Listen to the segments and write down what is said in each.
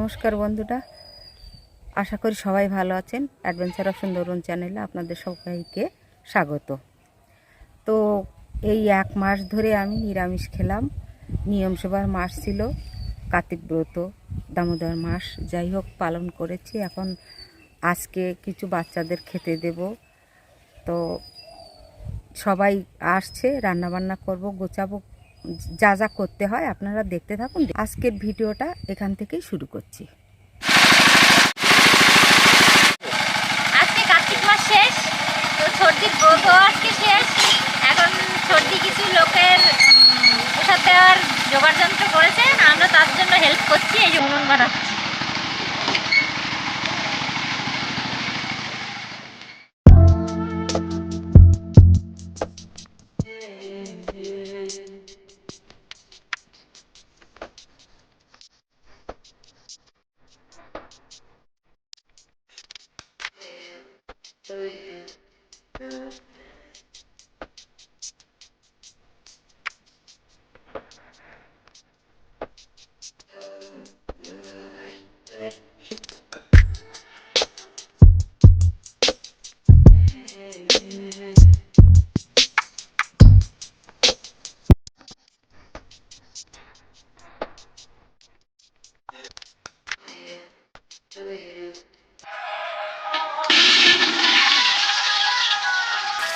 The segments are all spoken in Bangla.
নমস্কার বন্ধুরা। আশা করি সবাই ভালো আছেন। অ্যাডভেঞ্চার অফ সুন্দরবন চ্যানেলে আপনাদের সবাইকে স্বাগত। তো এই এক মাস ধরে আমি নিরামিষ খেলাম। নিয়ম সেবার মাস ছিল, কার্তিক ব্রত, দামোদর মাস। যাই হোক, পালন করেছি। এখন আজকে কিছু বাচ্চাদের খেতে দেব। তো সবাই আসছে, রান্নাবান্না করব, গোছাবো যা যা করতে হয় আপনারা দেখতে থাকুন। আজকের ভিডিওটা এখান থেকেই শুরু করছি। আজকে কার্তিক মাস শেষ, তো আজকে শেষ। এখন সর্দি কিছু লোকের দেওয়ার যন্ত্র করেছে আমরা তার জন্য হেল্প করছি, এই যে বানাচ্ছি।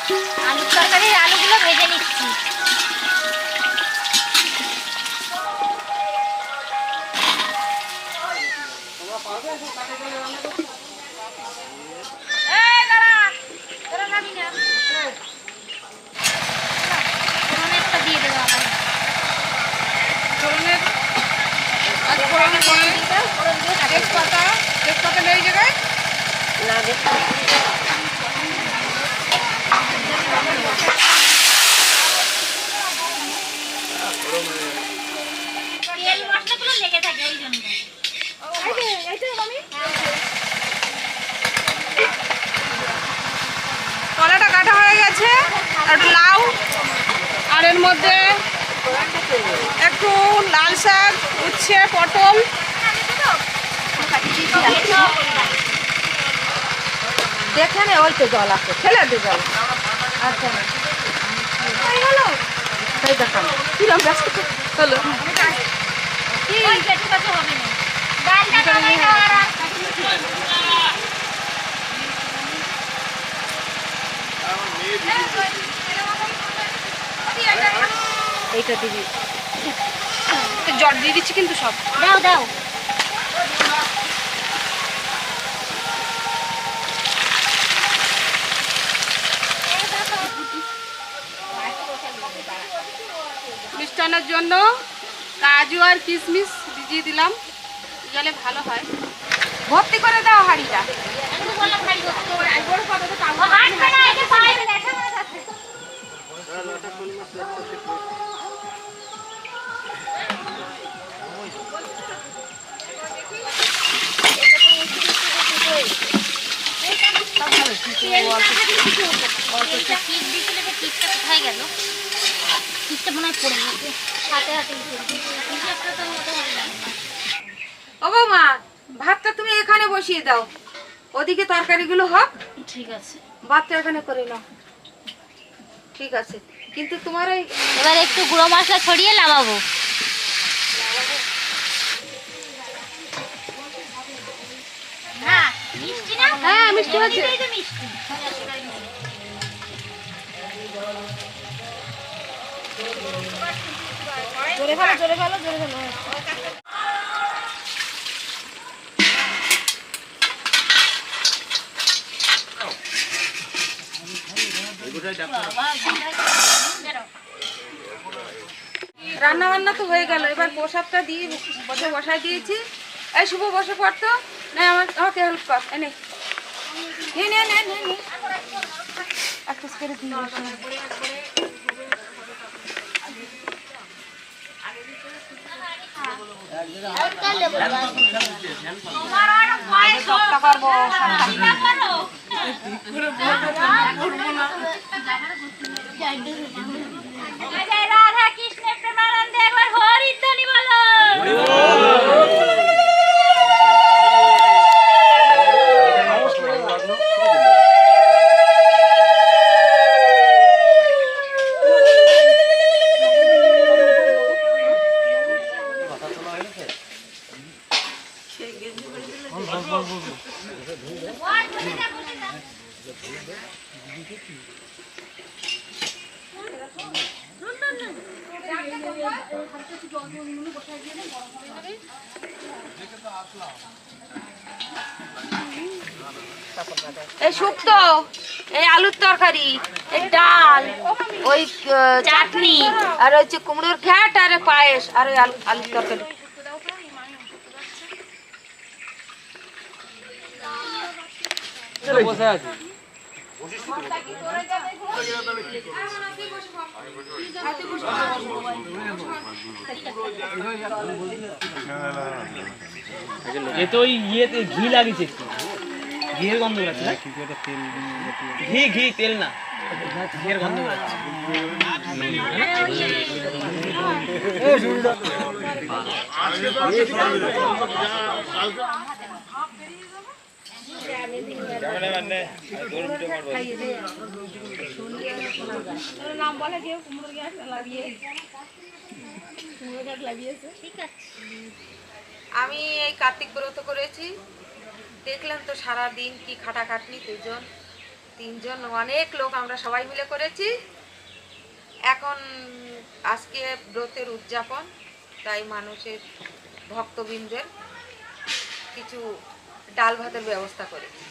আলুর তরকারির আলুগুলো ভেজে নিচ্ছি। তেজপাতা তেজপাতা নেই জায়গায় না দেখো তেল মশলাগুলো লেগে থাকে ওই জন্য কলাটা কাটা হয়ে গেছে আর একটু লাউ আর এর মধ্যে একটু লাল শাক উচ্ছে পটল। দেখে নে ওই তো জল আছে ফেলে দে জল। আচ্ছা। হয়ে কিরম ব্যস্ত। ওই পেটু কাছে হবে না ডালটা নামাই দাও আর এইটা দিবি। জল দিয়ে দিচ্ছি কিন্তু সব। দাও দাও। মিষ্টান্নের জন্য কাজু আর কিশমিশ ভিজিয়ে দিলাম। গেলে ভালো হয়। ভর্তি করে দাও হাড়িটা। পড়ে গেছে। হাতে হাতে হিসাবটা তো মতো ভালো লাগে না। ও বৌমা ভাতটা তুমি এখানে বসিয়ে দাও। ওদিকে তরকারিগুলো হোক ঠিক আছে। ভাতটা এখানে করে নাও। ঠিক আছে। কিন্তু তোমার ওই এবার একটু গুঁড়ো মশলা ছড়িয়ে নামাবো। না হ্যাঁ, মিষ্টি আছে। এমনিতেই জোরে ফেলো জোরে ফেলো জোরে ফেলো। রান্না বান্না তো হয়ে গেল। এবার প্রসাদটা দিয়ে বসে বসাই দিয়েছি। এই শুভ বসে পড়তো না আমার আমাকে হেল্প কর। এনে নে। নে নে নে নে এক করে দিয়ে রাধা কৃষ্ণের প্রেমানন্দে একবার হরিধ্বনি বলো What? What? এই শুক্তো, এই আলুর তরকারি, এই ডাল, ওই চাটনি, আর হচ্ছে কুমড়োর ঘ্যাট আর পায়েস, আর ওই আলু আলুর তরকারি। বসে আছে। এ ওই ইয়েতে ঘি লাগিয়েছে ঘিয়ের গন্ধ আছে ঘি ঘি তেল না। ঘিয়ের গন্ধ আমি এই কার্তিক ব্রত করেছি। দেখলাম তো সারা দিন কি খাটাখাটনি, দুজন, তিনজন, অনেক লোক আমরা সবাই মিলে করেছি। এখন আজকে ব্রতের উদযাপন, তাই মানুষের ভক্তবৃন্দের কিছু ডাল ভাতের ব্যবস্থা করেছি।